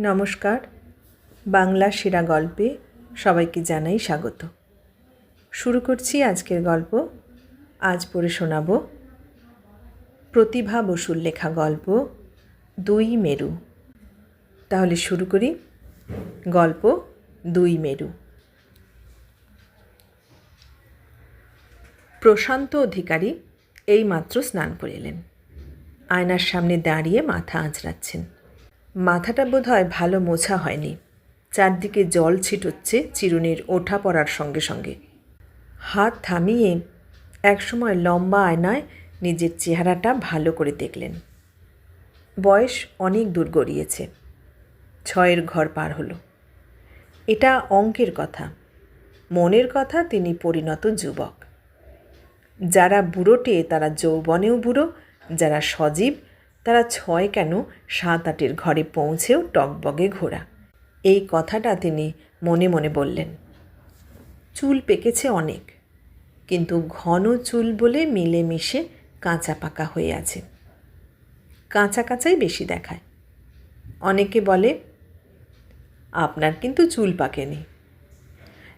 নমস্কার। বাংলা সেরা গল্পে সবাইকে জানাই স্বাগত। শুরু করছি আজকের গল্প। আজ পড়ে শোনাব প্রতিভা বসুর লেখা গল্প দুই মেরু। তাহলে শুরু করি। গল্প দুই মেরু। প্রশান্ত অধিকারী এইমাত্র স্নান করে এলেন। আয়নার সামনে দাঁড়িয়ে মাথা আঁচড়াচ্ছেন। মাথাটা বোধ হয় ভালো মোছা হয়নি। চারদিকে জল ছিটোচ্ছে চিরুনির ওঠা পড়ার সঙ্গে সঙ্গে। হাত থামিয়ে একসময় লম্বা আয়নায় নিজের চেহারাটা ভালো করে দেখলেন। বয়স অনেক দূর গড়িয়েছে। ছয়ের ঘর পার হলো। এটা অঙ্কের কথা। মনের কথা তিনি পরিণত যুবক। যারা বুড়োটে তারা যৌবনেও বুড়ো, যারা সজীব তারা ছয় কেন সাত আটের ঘরে পৌঁছেও টকবগে ঘোরা এই কথাটা তিনি মনে মনে বললেন। চুল পেকেছে অনেক, কিন্তু ঘন চুল বলে মিলেমিশে কাঁচা পাকা হয়ে আছে। কাঁচা কাঁচাই বেশি দেখায়। অনেকে বলে, আপনার কিন্তু চুল পাকেনি।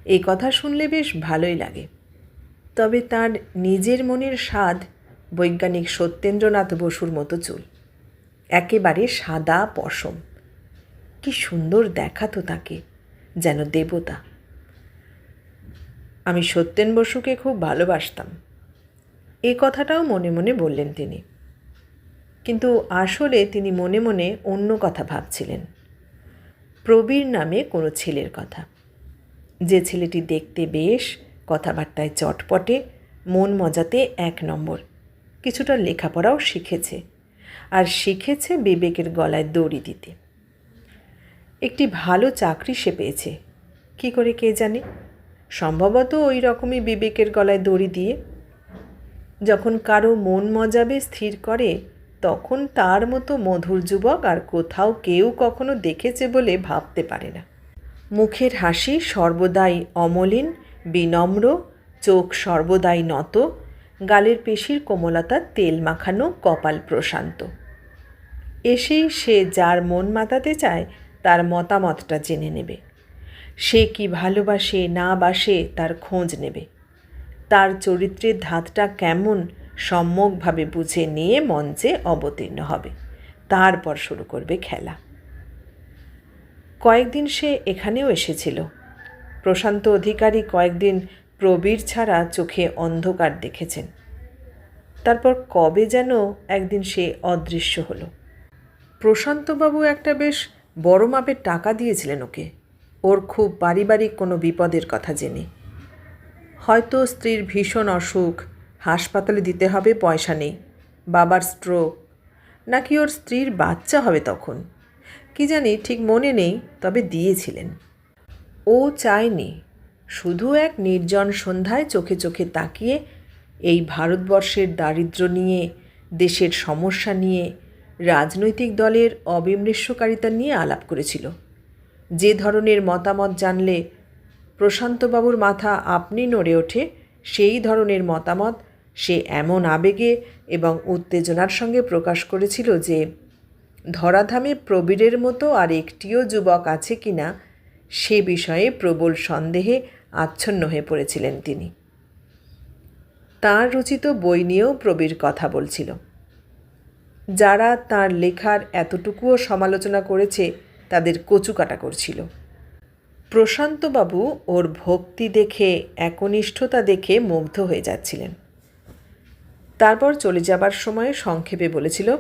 এই কথা শুনলে বেশ ভালোই লাগে। তবে তার নিজের মনের স্বাদ বৈজ্ঞানিক সত্যেন্দ্রনাথ বসুর মতো চুল। একেবারে সাদা পশম। কি সুন্দর দেখাতো তাকে, যেন দেবতা। আমি সত্যেন বসুকে খুব ভালোবাসতাম। এ কথাটাও মনে মনে বললেন তিনি। কিন্তু আসলে তিনি মনে মনে অন্য কথা ভাবছিলেন। প্রবীর নামে কোনো ছেলের কথা। যে ছেলেটি দেখতে বেশ, কথাবার্তায় চটপটে, মন মজাতে এক নম্বর। কিছুটা লেখাপড়াও শিখেছে। আর শিখেছে বিবেকের গলায় দড়ি দিতে। একটি ভালো চাকরি সে পেয়েছে। কি করে কে জানে? সম্ভবত ওই রকমই বিবেকের গলায় দড়ি দিয়ে। যখন কারও মন মজাবে স্থির করে, তখন তার মতো মধুর যুবক আর কোথাও কেউ কখনো দেখেছে বলে ভাবতে পারে না। মুখের হাসি সর্বদাই অমলিন, বিনম্র, চোখ সর্বদাই নত গালের পেশির কোমলতা, তেল মাখানো, কপাল প্রশান্ত। এসেই সে যার মন মাতাতে চায়, তার মতামতটা জেনে নেবে। সে কি ভালোবাসে না বাসে, তার খোঁজ নেবে। তার চরিত্রের ধাতটা কেমন, সম্যকভাবে বুঝে নিয়ে মঞ্চে অবতীর্ণ হবে। তারপর শুরু করবে খেলা। কয়েকদিন সে এখানেও এসেছিল। প্রশান্ত অধিকারী কয়েকদিন প্রবীর ছাড়া চোখে অন্ধকার দেখেছেন। তারপর কবে যেন একদিন সে অদৃশ্য হলো। প্রশান্তবাবু একটা বেশ বড় মাপের টাকা দিয়েছিলেন ওকে। ওর খুব পারিবারিক কোনো বিপদের কথা জেনে। হয়তো স্ত্রীর ভীষণ অসুখ, হাসপাতালে দিতে হবে পয়সা নেই, বাবার স্ট্রোক নাকি ওর স্ত্রীর বাচ্চা হবে তখন? কি জানি ঠিক মনে নেই, তবে দিয়েছিলেন। ও চায়নি শুধু এক নির্জন সন্ধ্যায় চোখে চোখে তাকিয়ে এই ভারতবর্ষের দারিদ্র নিয়ে, দেশের সমস্যা নিয়ে রাজনৈতিক দলের অবিমৃষ্যকারিতা নিয়ে আলাপ করেছিল। যে ধরনের মতামত জানলে প্রশান্তবাবুর মাথা আপনি নড়ে ওঠে, সেই ধরনের মতামত সে এমন আবেগে এবং উত্তেজনার সঙ্গে প্রকাশ করেছিল যে, ধরাধামে প্রবীরের মতো আর একটিও যুবক আছে কি না সে বিষয়ে প্রবল সন্দেহে আচ্ছন্ন হয়ে পড়েছিলেন তিনি। তাঁর রচিত বই নিয়েও প্রবীর কথা বলছিল। যারা তার লেখার এতটুকুও সমালোচনা করেছে, তাদের কচুকাটা করছিল। প্রশান্তবাবু ওর ভক্তি দেখে, একনিষ্ঠতা দেখে মুগ্ধ হয়ে যাচ্ছিলেন। তারপর চলে যাবার সময় সংক্ষেপে বলেছিল,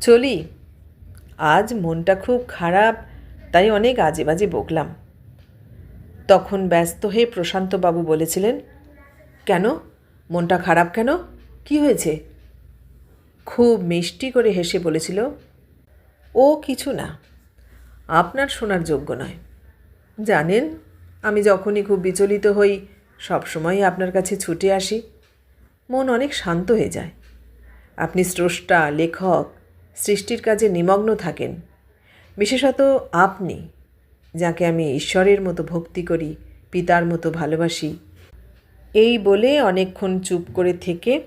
চলি, আজ মনটা খুব খারাপ তাই অনেক আজে বাজে বকলাম। তখন ব্যস্ত হয়ে প্রশান্তবাবু বলেছিলেন, কেন? মনটা খারাপ কেন? কি হয়েছে? খুব মিষ্টি করে হেসে বলেছিল, ও কিছু না, আপনার শোনার যোগ্য নয়। জানেন, আমি যখনই খুব বিচলিত হই সবসময় আপনার কাছে ছুটে আসি। মন অনেক শান্ত হয়ে যায়। আপনি স্রষ্টা, লেখক, সৃষ্টির কাজে নিমগ্ন থাকেন। বিশেষত আপনি, যাকে আমি ঈশ্বরের মতো ভক্তি করি, পিতার মতো ভালোবাসি, এই বলে অনেকক্ষণ চুপ করে থেকে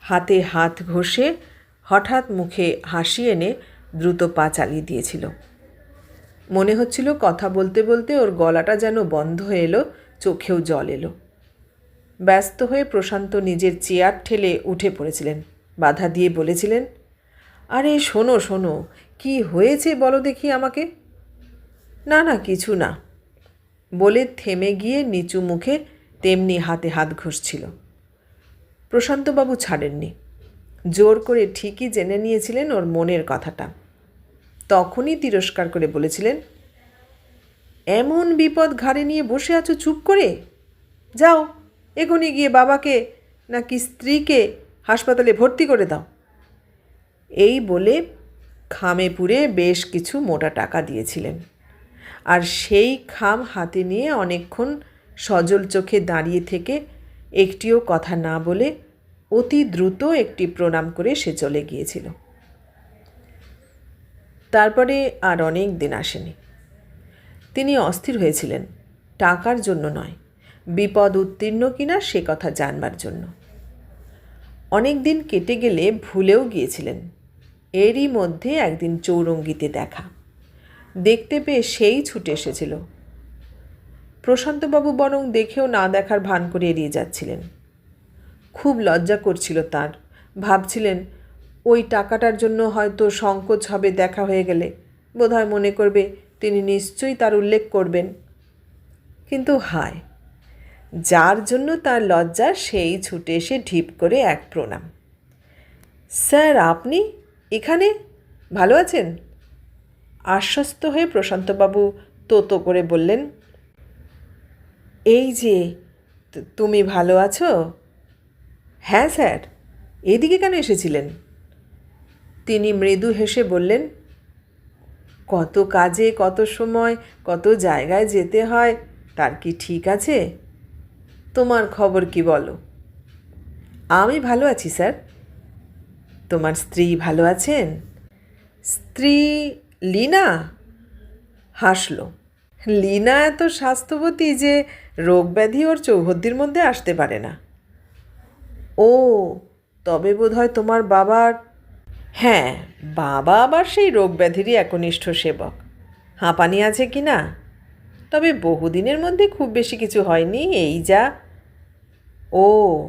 হাতে হাত ঘষে হঠাৎ মুখে হাসি এনে দ্রুত পা চালিয়ে দিয়েছিল। মনে হচ্ছিল কথা বলতে বলতে ওর গলাটা যেন বন্ধ হয়ে এলো, চোখেও জল এলো। ব্যস্ত হয়ে প্রশান্ত নিজের চেয়ার ঠেলে উঠে পড়েছিলেন। বাধা দিয়ে বলেছিলেন, আরে শোনো শোনো কি হয়েছে বলো দেখি আমাকে? না না, কিছু না। বলে থেমে গিয়ে নিচু মুখে তেমনি হাতে হাত ঘষছিল। প্রশান্তবাবু ছাড়েননি। জোর করে ঠিকই জেনে নিয়েছিলেন ওর মনের কথাটা। তখনই তিরস্কার করে বলেছিলেন, এমন বিপদ ঘাড়ে নিয়ে বসে আছো চুপ করে? যাও, এখনই গিয়ে বাবাকে নাকি স্ত্রীকে হাসপাতালে ভর্তি করে দাও। এই বলে খামে পুরে বেশ কিছু মোটা টাকা দিয়েছিলেন। আর সেই খাম হাতে নিয়ে অনেকক্ষণ সজল চোখে দাঁড়িয়ে থেকে একটিও কথা না বলে অতি দ্রুত একটি প্রণাম করে সে চলে গিয়েছিল। তারপরে আর অনেক দিন আসেনি। তিনি অস্থির হয়েছিলেন, টাকার জন্য নয়, বিপদ উত্তীর্ণ কিনা সে কথা জানবার জন্য। অনেক দিন কেটে গেলে ভুলেও গিয়েছিলেন। এরই মধ্যে একদিন চৌরঙ্গিতে দেখা। দেখতে পেয়ে সেই ছুটে এসেছিল। প্রশান্তবাবু বরং দেখেও না দেখার ভান করে এড়িয়ে যাচ্ছিলেন। খুব লজ্জা করছিল তার। ভাবছিলেন, ওই টাকাটার জন্য হয়তো সংকোচ হবে দেখা হয়ে গেলে। বোধহয় মনে করবে তিনি নিশ্চয়ই তার উল্লেখ করবেন। কিন্তু হায়! যার জন্য তার লজ্জা, সেই ছুটে এসে ঢিপ করে এক প্রণাম। স্যার, আপনি এখানে? ভালো আছেন? আশ্বস্ত হয়ে প্রশান্তবাবু তোতো করে বললেন, এই যে তুমি ভালো আছো? হ্যাঁ স্যার। এদিকে কেন এসেছিলেন? তিনি মৃদু হেসে বললেন, কত কাজে, কত সময়, কত জায়গায় যেতে হয়, তার কি ঠিক আছে? তোমার খবর কি বলো? আমি ভালো আছি, স্যার। তোমার স্ত্রী ভালো আছেন? স্ত্রী লীনা? হাসল। লীনা এত স্বাস্থ্যবতী যে রোগ ব্যাধি ওর চৌহদ্দির মধ্যে আসতে পারে না। ও, তবে বোধহয় তোমার বাবার হ্যাঁ বাবা আবার সেই রোগ ব্যাধিরই একনিষ্ঠ সেবক। হাঁপানি আছে কি না? তবে বহুদিনের মধ্যে খুব বেশি কিছু হয়নি, এই যা। ও,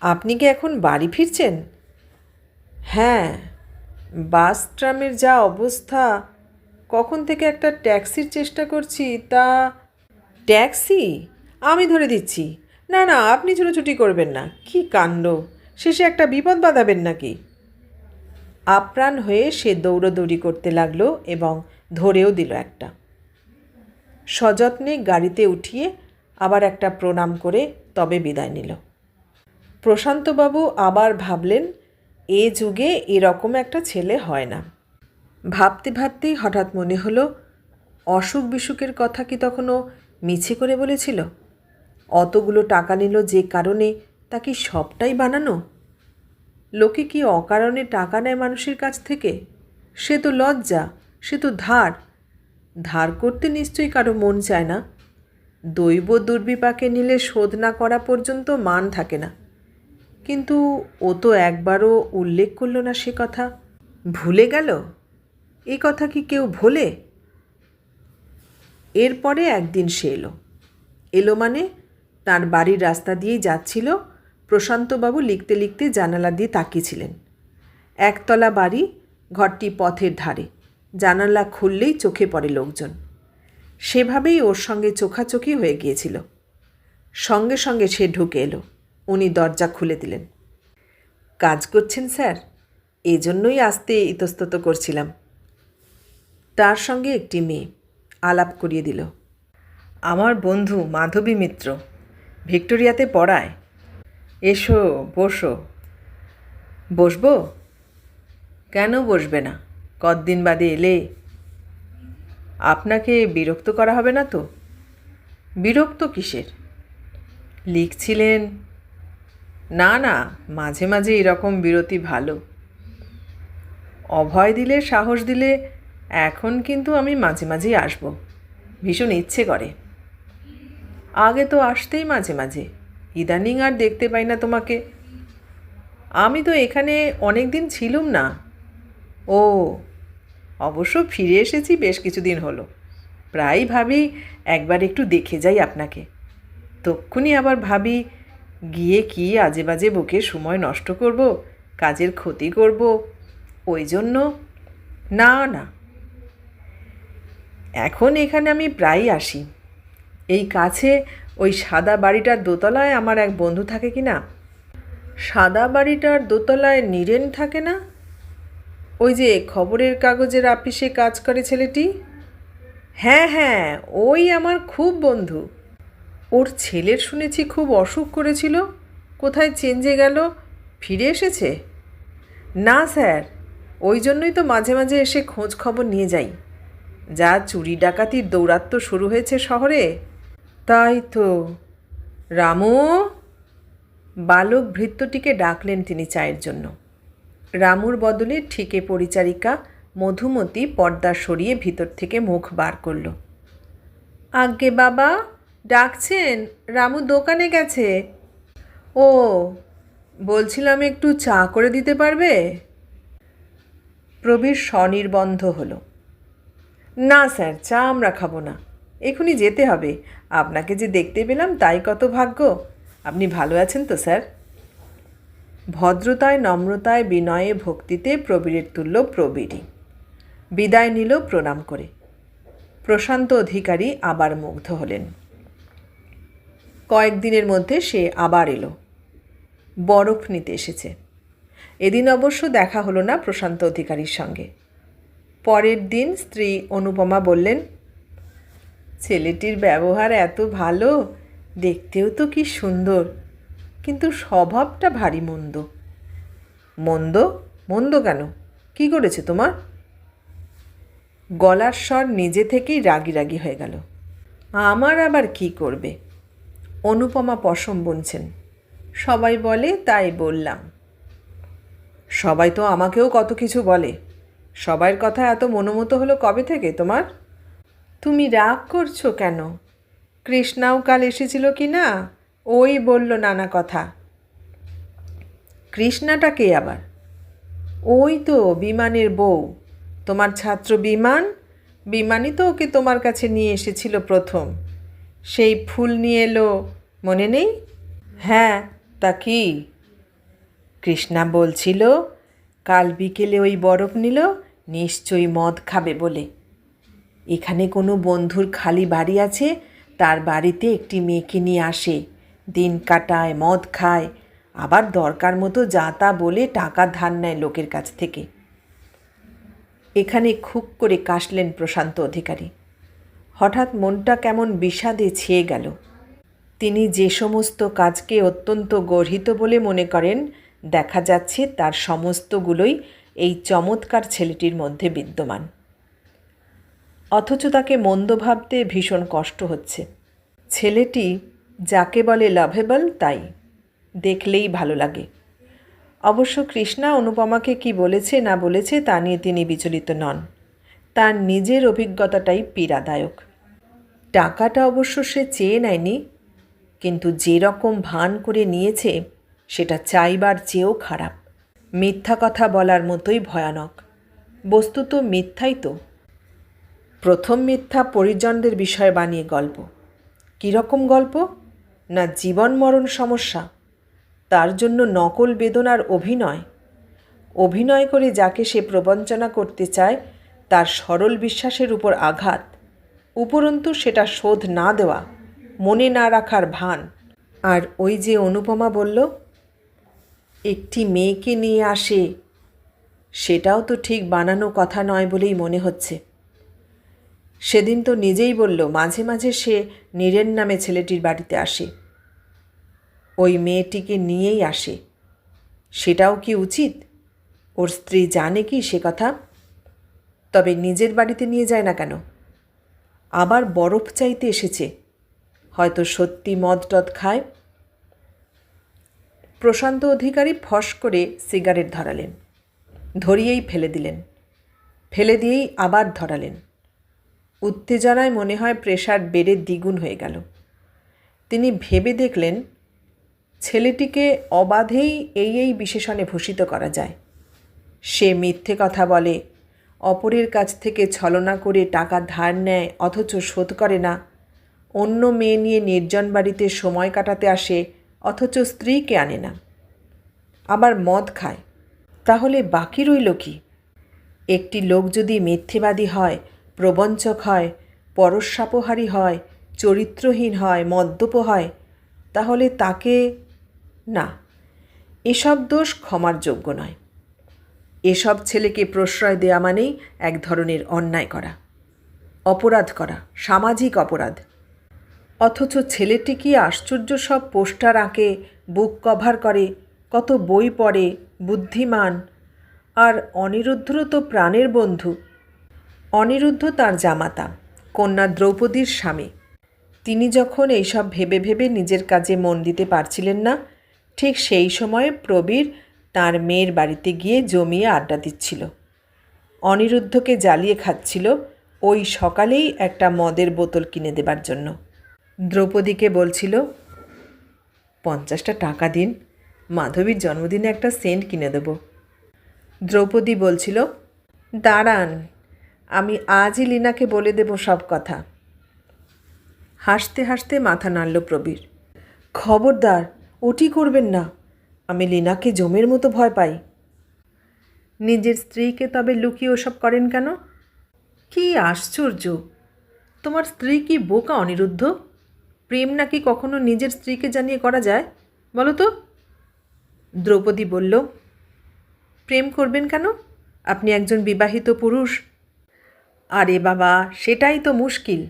আপনি কি এখন বাড়ি ফিরছেন? হ্যাঁ বাস ট্রামের যা অবস্থা, কখন থেকে একটা ট্যাক্সির চেষ্টা করছি তা ট্যাক্সি? আমি ধরে দিচ্ছি। না না, আপনি ছুটোছুটি করবেন না। কি কাণ্ড? শেষে একটা বিপদ বাঁধাবেন নাকি? আপ্রাণ হয়ে সে দৌড়দৌড়ি করতে লাগল এবং ধরেও দিল একটা। সযত্নে গাড়িতে উঠিয়ে আবার একটা প্রণাম করে তবে বিদায় নিল। প্রশান্তবাবু আবার ভাবলেন এ যুগে এরকম একটা ছেলে হয় না। ভাবতে ভাবতেই হঠাৎ মনে হলো, অসুখ বিসুখের কথা কি তখনও মিছে করে বলেছিল? অতগুলো টাকা নিল যে কারণে তা কি সবটাই বানানো? লোকে কি অকারণে টাকা নেয় মানুষের কাছ থেকে? সে তো লজ্জা, সে তো ধার। ধার করতে নিশ্চয়ই কারও মন চায় না। দৈব দুর্বিপাকে নিলে শোধ না করা পর্যন্ত মান থাকে না। কিন্তু ও তো একবারও উল্লেখ করল না সে কথা। ভুলে গেল? এ কথা কি কেউ ভোলে? এরপরে একদিন সে এলো। এলো মানে তার বাড়ির রাস্তা দিয়েই যাচ্ছিল। প্রশান্তবাবু লিখতে লিখতে জানালা দিয়ে তাকিয়েছিলেন। একতলা বাড়ি, ঘরটি পথের ধারে। জানালা খুললেই চোখে পড়ে লোকজন। সেভাবেই ওর সঙ্গে চোখাচোখি হয়ে গিয়েছিল। সঙ্গে সঙ্গে সে ঢুকে এলো। উনি দরজা খুলে দিলেন। কাজ করছেন, স্যার। এজন্যই আসতে ইতস্তত করছিলাম। তার সঙ্গে একটি মেয়ে আলাপ করিয়ে দিল। আমার বন্ধু মাধবী মিত্র, ভিক্টোরিয়াতে পড়ায়। এসো, বসো। বসবো? কেন বসবে না? কতদিন বাদে এলে? আপনাকে বিরক্ত করা হবে না তো? বিরক্ত কিসের? লিখছিলেন না না, মাঝে মাঝে এরকম বিরতি ভালো। অভয় দিলে, সাহস দিলে, এখন কিন্তু আমি মাঝে মাঝেই আসব। ভীষণ ইচ্ছে করে। আগে তো আসতেই মাঝে মাঝে। ইদানিং আর দেখতে পাই না তোমাকে। আমি তো এখানে অনেক দিন ছিলুম না। ও, অবশ্য ফিরে এসেছি বেশ কিছুদিন হলো। প্রায় ভাবি, একবার একটু দেখে যাই আপনাকে। তক্ষুনি আবার ভাবি গিয়ে কি আজে বাজে বুকে সময় নষ্ট করব? কাজের ক্ষতি করব? ওই জন্য? না না। এখন এখানে আমি প্রায়ই আসি। এই কাছে ওই সাদা বাড়িটার দোতলায় আমার এক বন্ধু থাকে কি না? সাদা বাড়িটার দোতলায় নীরেন থাকে না? ওই যে খবরের কাগজের আপিসে কাজ করে ছেলেটি? হ্যাঁ হ্যাঁ ওই আমার খুব বন্ধু। ওর ছেলের শুনেছি খুব অসুখ করেছিল। কোথায় চেঞ্জে গেল? ফিরে এসেছে? না, স্যার। ওই জন্যই তো মাঝে মাঝে এসে খোঁজ খবর নিয়ে যাই। যা চুরি ডাকাতির দৌরাত্ম্য শুরু হয়েছে শহরে। তাই তো। রামু? বালক ভৃত্যটিকে ডাকলেন তিনি চায়ের জন্য। রামুর বদলে ঠিকে পরিচারিকা মধুমতি পর্দা সরিয়ে ভিতর থেকে মুখ বার করল। আজ্ঞে বাবা। ডাকছেন, রামু দোকানে গেছে। ও, বলছিলাম একটু চা করে দিতে পারবে? প্রবীর স্বনির্বন্ধ হলো। না স্যার, চা আমরা খাব না। এখনই যেতে হবে। আপনাকে যে দেখতে পেলাম তাই কত ভাগ্য। আপনি ভালো আছেন তো স্যার? ভদ্রতায়, নম্রতায়, বিনয়ে, ভক্তিতে প্রবীরের তুল্য প্রবীরই। বিদায় নিল প্রণাম করে। প্রশান্ত অধিকারী আবার মুগ্ধ হলেন। কয়েকদিনের মধ্যে সে আবার এলো। বরফ নিতে এসেছে। এদিন অবশ্য দেখা হলো না প্রশান্ত অধিকারীর সঙ্গে। পরের দিন স্ত্রী অনুপমা বললেন, ছেলেটির ব্যবহার এত ভালো, দেখতেও তো কি সুন্দর, কিন্তু স্বভাবটা ভারী মন্দ। মন্দ? মন্দ কেন? কি করেছে তোমার? গলার স্বর নিজে থেকেই রাগি রাগি হয়ে গেল। আমার আবার কি করবে? অনুপমা পশম বুনছেন। সবাই বলে, তাই বললাম। সবাই তো আমাকেও কত কিছু বলে। সবাইয়ের কথা এত মনোমতো হলো কবে থেকে তোমার? তুমি রাগ করছ কেন? কৃষ্ণাও কাল এসেছিল কি না? ওই বলল নানা কথা। কৃষ্ণাটা কে আবার? ওই তো বিমানের বউ। তোমার ছাত্র বিমান? বিমানই তো ওকে তোমার কাছে নিয়ে এসেছিল প্রথম। সেই ফুল নিয়ে এলো, মনে নেই? হ্যাঁ তা কি? কৃষ্ণা বলছিল, কাল বিকেলে ওই বরফ নিল, নিশ্চয়ই মদ খাবে বলে। এখানে কোনো বন্ধুর খালি বাড়ি আছে, তার বাড়িতে একটি মেয়েকে নিয়ে আসে। দিন কাটায়, মদ খায়, আবার দরকার মতো যা তা বলে টাকা ধার নেয় লোকের কাছ থেকে। এখানে খুব করে কাশলেন প্রশান্ত অধিকারী। হঠাৎ মনটা কেমন বিষাদে ছেয়ে গেল। তিনি যে সমস্ত কাজকে অত্যন্ত গর্হিত বলে মনে করেন, দেখা যাচ্ছে তার সমস্তগুলোই এই চমৎকার ছেলেটির মধ্যে বিদ্যমান। অথচ তাকে মন্দ ভাবতে ভীষণ কষ্ট হচ্ছে। ছেলেটি যাকে বলে লাভেবল তাই। দেখলেই ভালো লাগে। অবশ্য কৃষ্ণা অনুপমাকে কি বলেছে, না বলেছে, তা নিয়ে তিনি বিচলিত নন। তার নিজের অভিজ্ঞতাটাই পীড়াদায়ক। টাকাটা অবশ্য সে চেয়ে নেয়নি, কিন্তু যে রকম ভান করে নিয়েছে, সেটা চাইবার চেয়েও খারাপ। মিথ্যা কথা বলার মতোই ভয়ানক। বস্তুত মিথ্যাই তো। প্রথম মিথ্যা পরিজনদের বিষয়ে বানিয়ে গল্প। কীরকম গল্প? না জীবন মরণ সমস্যা? তার জন্য নকল বেদনার অভিনয়? অভিনয় করে যাকে সে প্রবঞ্চনা করতে চায়, তার সরল বিশ্বাসের উপর আঘাত? উপরন্তু সেটা শোধ না দেওয়া, মনে না রাখার ভান। আর ওই যে অনুপমা বলল, একটি মেয়েকে নিয়ে আসে, সেটাও তো ঠিক বানানো কথা নয় বলেই মনে হচ্ছে। সেদিন তো নিজেই বলল, মাঝে মাঝে সে নীরেন নামে ছেলেটির বাড়িতে আসে। ওই মেয়েটিকে নিয়েই আসে। সেটাও কি উচিত? ওর স্ত্রী জানে কি সে কথা? তবে নিজের বাড়িতে নিয়ে যায় না কেন? আবার বরফ চাইতে এসেছে। হয়তো সত্যি মদ টদ খায়? প্রশান্ত অধিকারী ফস করে সিগারেট ধরালেন। ধরিয়েই ফেলে দিলেন। ফেলে দিয়েই আবার ধরালেন। উত্তেজনায় মনে হয় প্রেশার বেড়ে দ্বিগুণ হয়ে গেল। তিনি ভেবে দেখলেন, ছেলেটিকে অবাধেই এই এই বিশেষণে ভূষিত করা যায়। সে মিথ্যে কথা বলে অপরের কাছ থেকে ছলনা করে টাকা ধার নেয়, অথচ শোধ করে না। অন্য মেয়ে নিয়ে নির্জন বাড়িতে সময় কাটাতে আসে, অথচ স্ত্রীকে আনে না। আবার মদ খায়। তাহলে বাকি রইল কি? একটি লোক যদি মিথ্যেবাদী হয়, প্রবঞ্চক হয় পরস্বাপহারী হয়, চরিত্রহীন হয়, মদ্যপ হয়, তাহলে তাকে না। এসব দোষ ক্ষমার যোগ্য নয়। এসব ছেলেকে প্রশ্রয় দেয়া মানেই এক ধরনের অন্যায় করা, অপরাধ করা, সামাজিক অপরাধ। অথচ ছেলেটি কি আশ্চর্য সব পোস্টার আঁকে, বুক কভার করে, কত বই পড়ে, বুদ্ধিমান, আর অনিরুদ্ধর তো প্রাণের বন্ধু। অনিরুদ্ধ তার জামাতা, কন্যা দ্রৌপদীর স্বামী। তিনি যখন এইসব ভেবে ভেবে নিজের কাজে মন দিতে পারছিলেন না, ঠিক সেই সময়ে প্রবীর তার মেয়ের বাড়িতে গিয়ে জমিয়ে আড্ডা দিচ্ছিল। অনিরুদ্ধকে জ্বালিয়ে খাচ্ছিল ওই সকালেই একটা মদের বোতল কিনে দেবার জন্য। দ্রৌপদীকে বলছিল, পঞ্চাশটা টাকা দিন, মাধবীর জন্মদিনে একটা সেন্ট কিনে দেব। দ্রৌপদী বলছিল, দাঁড়ান, আমি আজই লীনাকে বলে দেব সব কথা। হাসতে হাসতে মাথা নাড়ল প্রবীর। খবরদার ওটি করবেন না? আমি লীনাকে জমের মতো ভয় পাই। নিজের স্ত্রীকে তবে লুকিয়ে ওসব করেন কেন? কি আশ্চর্য! তোমার স্ত্রী কি বোকা অনিরুদ্ধ? প্রেম নাকি কখনো নিজের স্ত্রীকে জানিয়ে করা যায়? বলো তো। দ্রৌপদী বলল, প্রেম করবেন কেন? আপনি একজন বিবাহিত পুরুষ। আরে বাবা, সেটাই তো মুশকিল।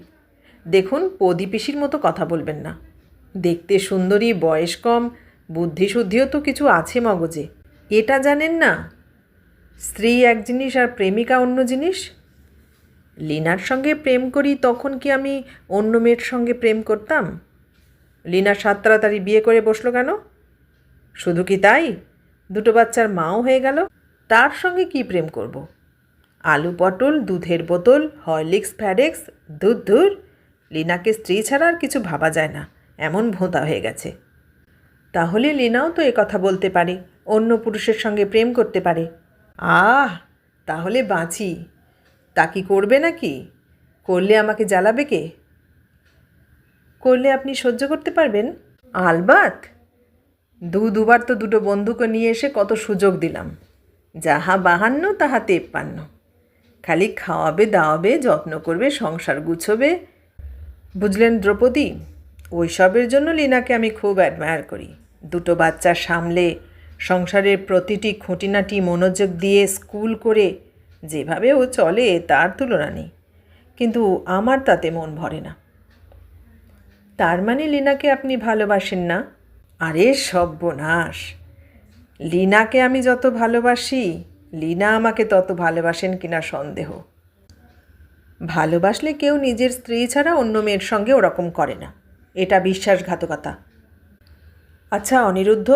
দেখুন পদিপিসির মতো কথা বলবেন না। দেখতে সুন্দরী, বয়স কম বুদ্ধিশুদ্ধিও তো কিছু আছে মগজে। এটা জানেন না? স্ত্রী এক জিনিস আর প্রেমিকা অন্য জিনিস? লিনার সঙ্গে প্রেম করি, তখন কি আমি অন্য মেয়ের সঙ্গে প্রেম করতাম? লিনা সাত তাড়াতাড়ি বিয়ে করে বসল কেন? শুধু কি তাই? দুটো বাচ্চার মাও হয়ে গেল, তার সঙ্গে কি প্রেম করব। আলু পটল, দুধের বোতল, হরলিক্স, ফ্যাডেক্স, দুধ ধুর। লিনাকে স্ত্রী ছাড়া আর কিছু ভাবা যায় না, এমন ভোঁতা হয়ে গেছে। তাহলে লিনাও তো কথা বলতে পারে, অন্য পুরুষের সঙ্গে প্রেম করতে পারে। আহ, তাহলে বাঁচি। তা কি করবে নাকি? করলে আমাকে জ্বালাবে কে? করলে আপনি সহ্য করতে পারবেন? আলবাত! দু দুবার তো দুটো বন্ধুকে নিয়ে এসে কত সুযোগ দিলাম। যাহা বাহান্ন, তাহা তেপ্পান্ন। খালি খাওয়াবে, দাওয়াবে, যত্ন করবে, সংসার গুছোবে। বুঝলেন দ্রৌপদী? ওইসবের জন্য লীনাকে আমি খুব অ্যাডমায়ার করি। দুটো বাচ্চা সামলে সংসারের প্রতিটি খুঁটিনাটি মনোযোগ দিয়ে স্কুল করে যেভাবে ও চলে তার তুলনা নেই। কিন্তু আমার তাতে মন ভরে না। তার মানে লীনাকে আপনি ভালোবাসেন না? আরে সর্বনাশ! লীনাকে আমি যত ভালোবাসি, লীনা আমাকে তত ভালোবাসেন কিনা সন্দেহ। ভালোবাসলে কেউ নিজের স্ত্রী ছাড়া অন্য মেয়ের সঙ্গে ওরকম করে না। এটা বিশ্বাসঘাতকতা। আচ্ছা অনিরুদ্ধ,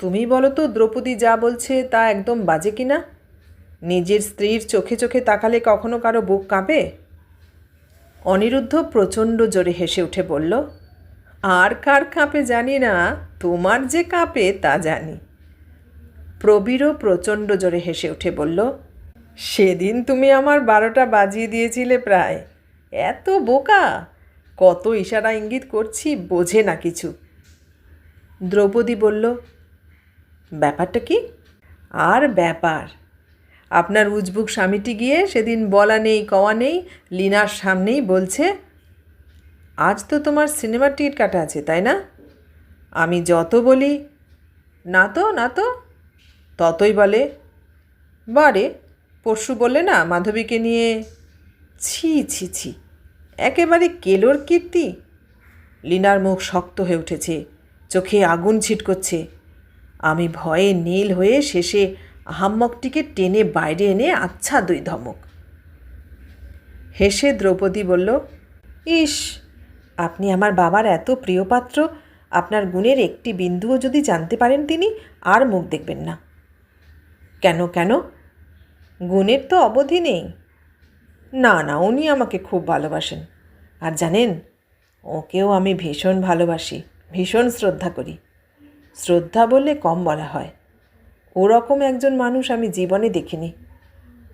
তুমি বলো তো দ্রৌপদী যা বলছে তা একদম বাজে কিনা? নিজের স্ত্রীর চোখে চোখে তাকালে কখনো কারও বুক কাঁপে? অনিরুদ্ধ প্রচণ্ড জোরে হেসে উঠে বলল, আর কার কাঁপে জানি না, তোমার যে কাঁপে তা জানি। প্রবীরও প্রচণ্ড জোরে হেসে উঠে বলল, সেদিন তুমি আমার বারোটা বাজিয়ে দিয়েছিলে প্রায়। এত বোকা! কত ইশারা ইঙ্গিত করছি বোঝে না কিছু। দ্রৌপদী বলল, ব্যাপারটা কি? আর ব্যাপার। আপনার উজবুক স্বামীটি গিয়ে সেদিন বলা নেই, কওয়া নেই, লিনার সামনেই বলছে, আজ তো তোমার সিনেমার টিকিট কাটা আছে, তাই না? আমি যত বলি, না তো না তো? ততই বলে। বারে, পরশু বলে না মাধবীকে নিয়ে? ছি ছি ছি। একেবারে কেলোর কীর্তি? লিনার মুখ শক্ত হয়ে উঠেছে, চোখে আগুন ছিটকচ্ছে। আমি ভয়ে নীল হয়ে শেষে আহাম্মকটিকে টেনে বাইরে এনে আচ্ছা দুই ধমক। হেসে দ্রৌপদী বলল, ইস, আপনি আমার বাবার এত প্রিয় পাত্র, আপনার গুণের একটি বিন্দুও যদি জানতে পারেন তিনি, আর মুখ দেখবেন না। কেন কেন? গুণের তো অবধি নেই। না না, উনি আমাকে খুব ভালোবাসেন। আর জানেন, ওকেও আমি ভীষণ ভালোবাসি, ভীষণ শ্রদ্ধা করি। শ্রদ্ধা বললে কম বলা হয়। ওরকম একজন মানুষ আমি জীবনে দেখিনি।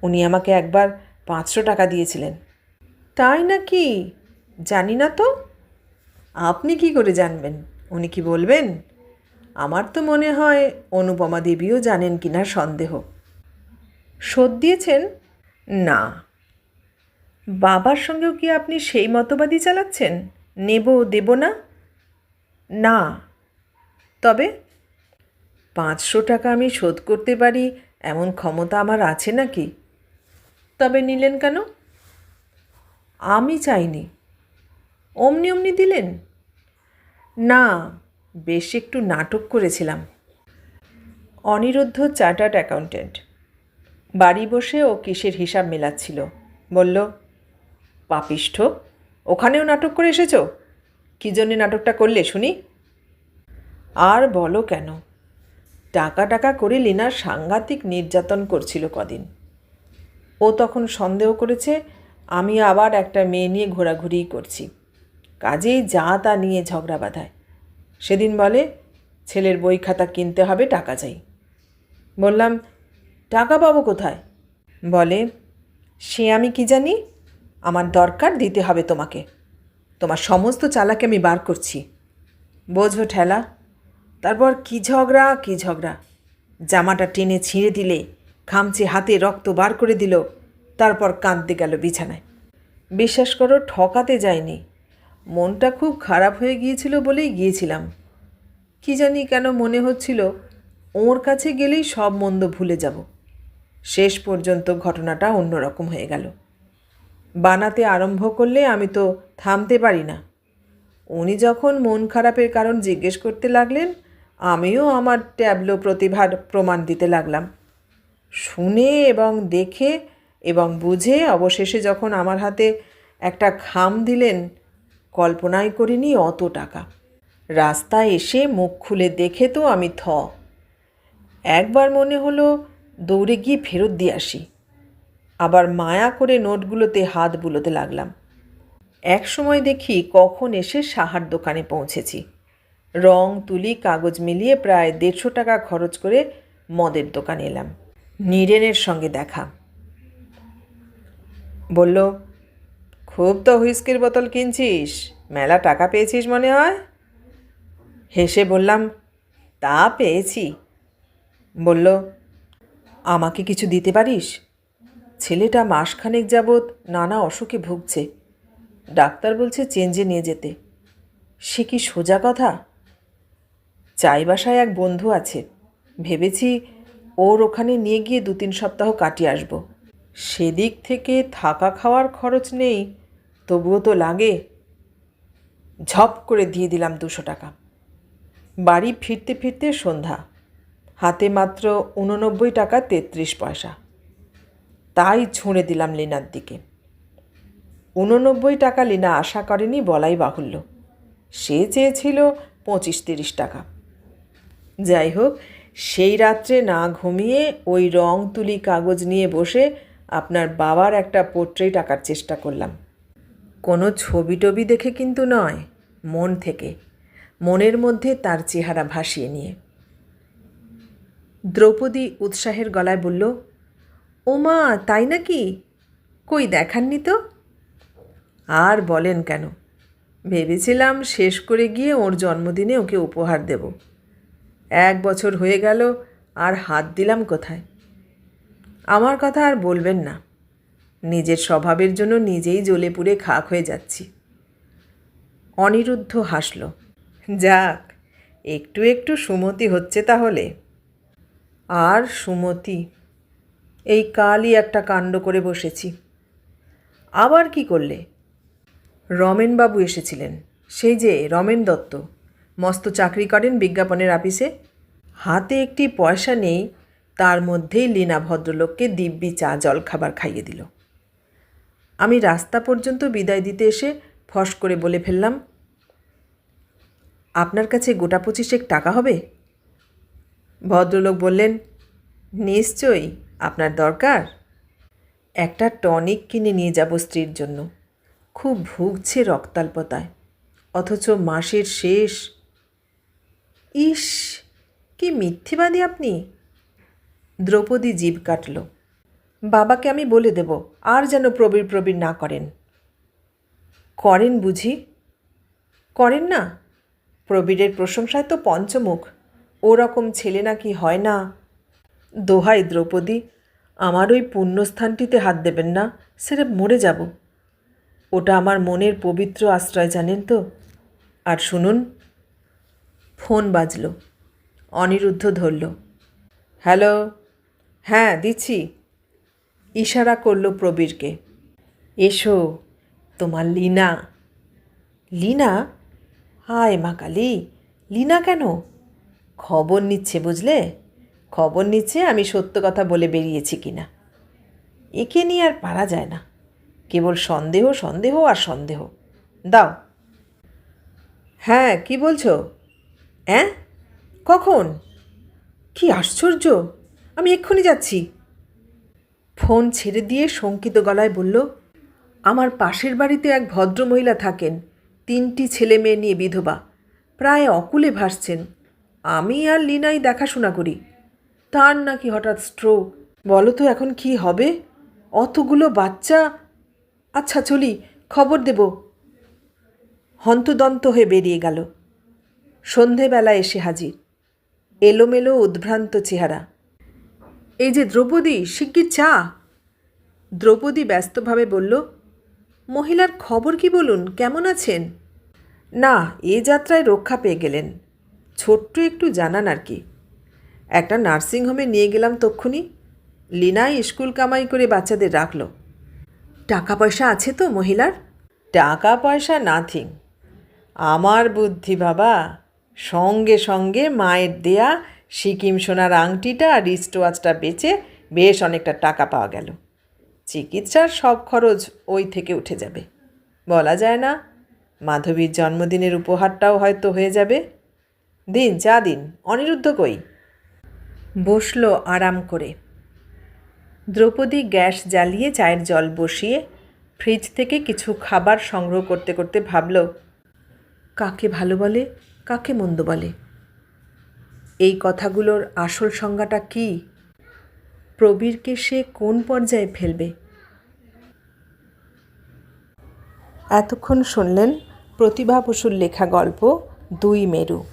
উনি আমাকে একবার পাঁচশো টাকা দিয়েছিলেন। তাই নাকি? জানি না তো। আপনি কি করে জানবেন? উনি কি বলবেন? আমার তো মনে হয় অনুপমা দেবীও জানেন কিনা সন্দেহ। শোধ দিয়েছেন? না। বাবার সঙ্গেও কি আপনি সেই মতবাদই চালাচ্ছেন? নেব, দেব না? না। তবে পাঁচশো টাকা আমি শোধ করতে পারি, এমন ক্ষমতা আমার আছে নাকি? তবে নিলেন কেন? আমি চাইনি। অমনি অমনি দিলেন? না, বেশ একটু নাটক করেছিলাম। Aniruddha chartered accountant. বাড়ি বসে ও কিসের হিসাব মেলাচ্ছিল? বলল পাপিষ্ঠ। ওখানেও নাটক করে এসেছ? কী জন্যে নাটকটা করলে, শুনি? আর বলো কেন? টাকা টাকা করে লিনার সাংঘাতিক নির্যাতন করছিল কদিন। ও তখন সন্দেহ করেছে, আমি আবার একটা মেয়ে নিয়ে ঘোরাঘুরি করছি। কাজেই যা তা নিয়ে ঝগড়া বাঁধায়। সেদিন বলে, ছেলের বই খাতা কিনতে হবে, টাকা চাই। বললাম, টাকা পাবো কোথায়? বলে, সে আমি কি জানি? আমার দরকার দিতে হবে তোমাকে। তোমার সমস্ত চালাকে আমি বার করছি। বোঝো ঠেলা, তারপর কি ঝগড়া কি ঝগড়া? জামাটা টেনে ছিঁড়ে দিলে, খামচে হাতে রক্ত বার করে দিল, তারপর কাঁদতে গেল বিছানায়। বিশ্বাস করো, ঠকাতে যায়নি। মনটা খুব খারাপ হয়ে গিয়েছিল বলেই গিয়েছিলাম। কি জানি কেন মনে হচ্ছিল, ওর কাছে গেলেই সব মন্দ ভুলে যাব। শেষ পর্যন্ত ঘটনাটা অন্যরকম হয়ে গেল। বানাতে আরম্ভ করলে আমি তো থামতে পারি না। উনি যখন মন খারাপের কারণ জিজ্ঞেস করতে লাগলেন, আমিও আমার ট্যাবলো প্রতিভার প্রমাণ দিতে লাগলাম। শুনে এবং দেখে এবং বুঝে অবশেষে যখন আমার হাতে একটা খাম দিলেন, কল্পনাই করিনি অত টাকা। রাস্তায় এসে মুখ খুলে দেখে তো আমি থ। একবার মনে হলো দৌড়ে গিয়ে ফেরত দিয়ে আসি। আবার মায়া করে নোটগুলোতে হাত বুলোতে লাগলাম। এক সময় দেখি কখন এসে সাহার দোকানে পৌঁছেছি। রং, তুলি, কাগজ মিলিয়ে প্রায় দেড়শো টাকা খরচ করে মদের দোকানে এলাম। নীরেনের সঙ্গে দেখা। বলল, খুব তো হুইস্কির বোতল কিনছিস, মেলা টাকা পেয়েছিস মনে হয়? হেসে বললাম, তা পেয়েছি। বলল, আমাকে কিছু দিতে পারিস? ছেলেটা মাসখানেক যাবৎ নানা অসুখে ভুগছে। ডাক্তার বলছে চেঞ্জে নিয়ে যেতে। সে কি সোজা কথা? চাই বাসায় এক বন্ধু আছে। ভেবেছি ওর ওখানে নিয়ে গিয়ে দু তিন সপ্তাহ কাটিয়ে আসব। সেদিক থেকে থাকা খাওয়ার খরচ নেই, তবুও তো লাগে। ঝপ করে দিয়ে দিলাম দুশো টাকা। বাড়ি ফিরতে ফিরতে সন্ধ্যা। হাতে মাত্র উননব্বই টাকা তেত্রিশ পয়সা। তাই ছুঁড়ে দিলাম লিনার দিকে। উননব্বই টাকা লিনা আশা করেনি বলাই বাহুল্য। সে চেয়েছিল পঁচিশ তিরিশ টাকা। যাই হোক, সেই রাত্রে না ঘুমিয়ে ওই রং তুলি কাগজ নিয়ে বসে আপনার বাবার একটা পোর্ট্রেট আঁকার চেষ্টা করলাম। কোনো ছবি টবি দেখে কিন্তু নয়, মন থেকে, মনের মধ্যে তার চেহারা ভাসিয়ে নিয়ে। দ্রৌপদী উৎসাহের গলায় বলল ও মা, তাই নাকি? কই, দেখাননি তো? আর বলেন কেন? ভেবেছিলাম শেষ করে গিয়ে ওর জন্মদিনে ওকে উপহার দেব। এক বছর হয়ে গেল, আর হাত দিলাম কোথায়? আমার কথা আর বলবেন না। নিজের স্বভাবের জন্য নিজেই জ্বলে পুড়ে খাক হয়ে যাচ্ছি। অনিরুদ্ধ হাসল, যাক, একটু একটু সুমতি হচ্ছে তাহলে। আর সুমতি? এই কালই একটা কাণ্ড করে বসেছি। আবার কি করলে? রমেনবাবু এসেছিলেন। সেই যে রমেন দত্ত, মস্ত চাকরি করেন বিজ্ঞাপনের আপিসে। হাতে একটি পয়সা নেই, তার মধ্যেই লীনা ভদ্রলোককে দিব্যি চা, জল খাবার খাইয়ে দিল। আমি রাস্তা পর্যন্ত বিদায় দিতে এসে ফস করে বলে ফেললাম, আপনার কাছে গোটা পঁচিশেক টাকা হবে? ভদ্রলোক বললেন, নিশ্চয়ই। আপনার দরকার? একটা টনিক কিনে নিয়ে যাব স্ত্রীর জন্য। খুব ভুগছে রক্তাল্পতায়। অথচ মাসের শেষ। ইস, কি মিথ্যেবাদী আপনি! দ্রৌপদী জীব কাটল। বাবাকে আমি বলে দেব, আর যেন প্রবীর প্রবীর না করেন। করেন বুঝি? করেন না? প্রবীরের প্রশংসায় তো পঞ্চমুখ। ওরকম ছেলে নাকি হয় না? দোহাই দ্রৌপদী, আমার ওই পুণ্যস্থানটিতে হাত দেবেন না সেটা মরে যাব। ওটা আমার মনের পবিত্র আশ্রয়, জানেন তো? আর শুনুন। ফোন বাজল। অনিরুদ্ধ ধরল। হ্যালো? হ্যাঁ দিচ্ছি। ইশারা করল প্রবীরকে। এসো, তোমার লিনা। লিনা? হায় মা কালী, লিনা কেন? খবর নিচ্ছে বুঝলে? খবর নিচ্ছে, আমি সত্য কথা বলে বেরিয়েছি কিনা। একে নিয়ে আর পারা যায় না। কেবল সন্দেহ সন্দেহ আর সন্দেহ। দাও। হ্যাঁ কি বলছো? হ্যাঁ কখন? কি আশ্চর্য! আমি এক্ষুনি যাচ্ছি। ফোন ছেড়ে দিয়ে শঙ্কিত গলায় বলল, আমার পাশের বাড়িতে এক ভদ্রমহিলা থাকেন। তিনটি ছেলে মেয়ে নিয়ে বিধবা। প্রায় অকুলে ভাসছেন। আমি আর লিনাই দেখাশোনা করি। তার নাকি হঠাৎ স্ট্রোক বলো তো এখন কি হবে? অতগুলো বাচ্চা? আচ্ছা চলি, খবর দেব। হন্তদন্ত হয়ে বেরিয়ে গেল। সন্ধেবেলা এসে হাজির। এলোমেলো, উদ্ভ্রান্ত চেহারা। এই যে দ্রৌপদী শিগগির চা? দ্রৌপদী ব্যস্তভাবে বলল, মহিলার খবর কি বলুন, কেমন আছেন? না, এ যাত্রায় রক্ষা পেয়ে গেলেন। ছোট্ট একটু জানান আর কি। একটা নার্সিংহোমে নিয়ে গেলাম তক্ষুনি। লিনাই স্কুল কামাই করে বাচ্চাদের রাখল। টাকা পয়সা আছে তো মহিলার? টাকা পয়সা নাথিং। আমার বুদ্ধি বাবা, সঙ্গে সঙ্গে মায়ের দেয়া সিকিম সোনার আংটিটা আর রিস্ট ওয়াচটা বেচে বেশ অনেকটা টাকা পাওয়া গেল। চিকিৎসার সব খরচ ওই থেকে উঠে যাবে। বলা যায় না, মাধবীর জন্মদিনের উপহারটাও হয়তো হয়ে যাবে। দিন চা দিন, অনিরুদ্ধ কই? বসল আরাম করে। দ্রৌপদী গ্যাস জ্বালিয়ে চায়ের জল বসিয়ে ফ্রিজ থেকে কিছু খাবার সংগ্রহ করতে করতে ভাবল, কাকে ভালো বলে, কাকে মন্দ বলে? এই কথাগুলোর আসল সংজ্ঞাটা কি? প্রবীরকে সে কোন পর্যায়ে ফেলবে? এতক্ষণ শুনলেন প্রতিভা বসুর লেখা গল্প দুই মেরু।